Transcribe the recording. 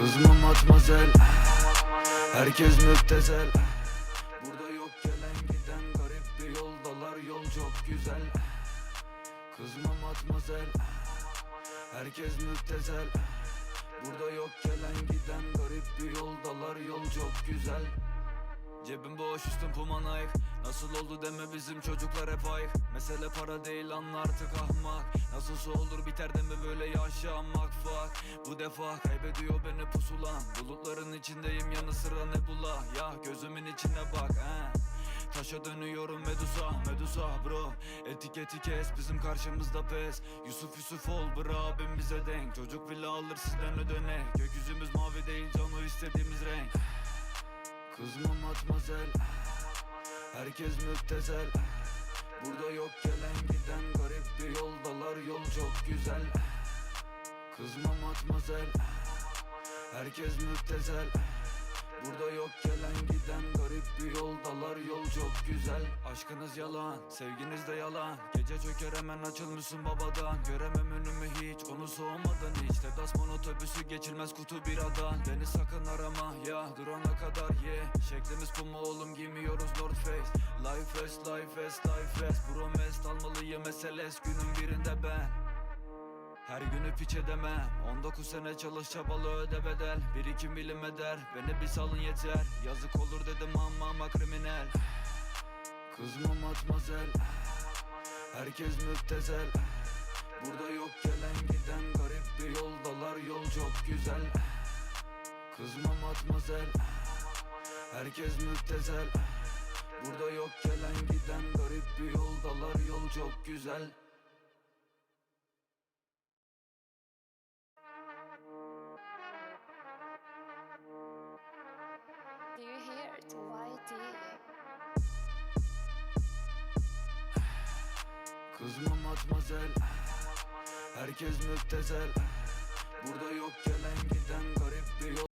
Kızma matmazel. Herkes müptezel. Burada yok gelen giden garip bir yoldalar. Yol çok güzel. Kızma matmazel. Herkes müptezel. Burada yok gelen giden garip bir yoldalar. Yol çok güzel Cebim boş üstüm puma Nike Nasıl oldu deme bizim çocuklar hep ayık. Mesele para değil anla artık ahmak. Nasılsa olur biter deme böyle yaşamak fuck. Bu defa kaybediyor beni pusulan Bulutların içindeyim yanı sıra nebula. Ya gözümün içine bak he. Taşa dönüyorum Medusa, Medusa bro. Etiketi kes bizim karşımızda pes. Yusuf Yusuf ol bro abim bize denk. Çocuk bile alır sizden ödene. Gökyüzümüz Kızma matmazel. Herkes müptezel. Burada yok gelen giden garip bir yoldalar. Yol çok güzel. Kızma matmazel. Herkes müptezel. Burada yok gelen giden garip bir yoldalar. Yol çok güzel. Aşkınız yalan, sevginiz de yalan. Gece çöker hemen açılmışsın babadan. Göremem önümü hiç, onu soğumadan hiç Deplasman otobüsü geçilmez kutu biradan Beni sakın arama ya, durana kadar ye. Yeah. Şeklimiz puma oğlum giymiyoruz North Face. Life fast, life fast, life fast Promest almalıyım SLS günün birinde ben. Her günü piç edemem. 19 sene çalış çabalı öde bedel. Bir iki milim eder Beni bir salın yeter. Yazık olur dedim ama ama kriminal. Kızma matmazel. Herkes müptezel. Burada yok gelen Kızma matmazel. Herkes müptezel. Burada yok gelen giden garip bir yoldalar Yol çok güzel. Do you hear it? YT. Kızma matmazel. Herkes müptezel. Burada yok gelen giden garip bir yol